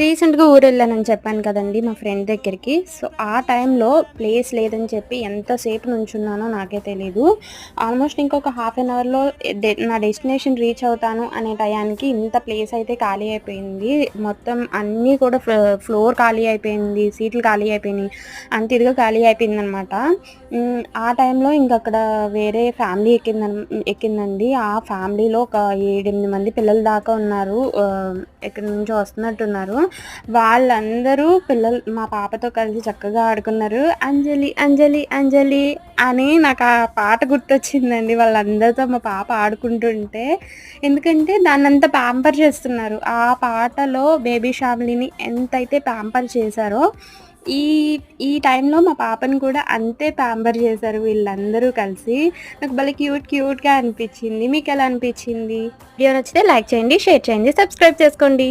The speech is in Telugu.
రీసెంట్గా ఊరు వెళ్ళానని చెప్పాను కదండి మా ఫ్రెండ్ దగ్గరికి. సో ఆ టైంలో ప్లేస్ లేదని చెప్పి ఎంతసేపు నుంచున్నానో నాకే తెలీదు. ఆల్మోస్ట్ ఇంకొక హాఫ్ అన్ అవర్లో నా డెస్టినేషన్ రీచ్ అవుతాను అనే టయానికి ఇంత ప్లేస్ అయితే ఖాళీ అయిపోయింది. మొత్తం అన్నీ కూడా ఫ్లోర్ ఖాళీ అయిపోయింది సీట్లు ఖాళీ అయిపోయినాయి అంత ఇదిగా ఖాళీ అయిపోయింది అనమాట ఆ టైంలో ఇంక అక్కడ వేరే ఫ్యామిలీ ఎక్కింద ఎక్కిందండి. ఆ ఫ్యామిలీలో ఒక ఏడెనిమిది మంది పిల్లల దాకా ఉన్నారు. ఎక్కడి నుంచో వస్తున్నట్టున్నారు. వాళ్ళందరూ పిల్లలు మా పాపతో కలిసి చక్కగా ఆడుకున్నారు. అంజలి అంజలి అంజలి అని నాకు ఆ పాట గుర్తొచ్చిందండి. వాళ్ళందరితో మా పాప ఆడుకుంటుంటే. ఎందుకంటే దాన్నంతా ప్యాంపర్ చేస్తున్నారు. ఆ పాటలో బేబీ షామ్లీని ఎంతైతే ప్యాంపర్ చేశారో ఈ ఈ టైంలో మా పాపని కూడా అంతే ప్యాంపర్ చేశారు వీళ్ళందరూ కలిసి. నాకు భలే క్యూట్ క్యూట్గా అనిపించింది. మీకు ఎలా అనిపించింది? వీడియో నచ్చితే లైక్ చేయండి షేర్ చేయండి సబ్స్క్రైబ్ చేసుకోండి.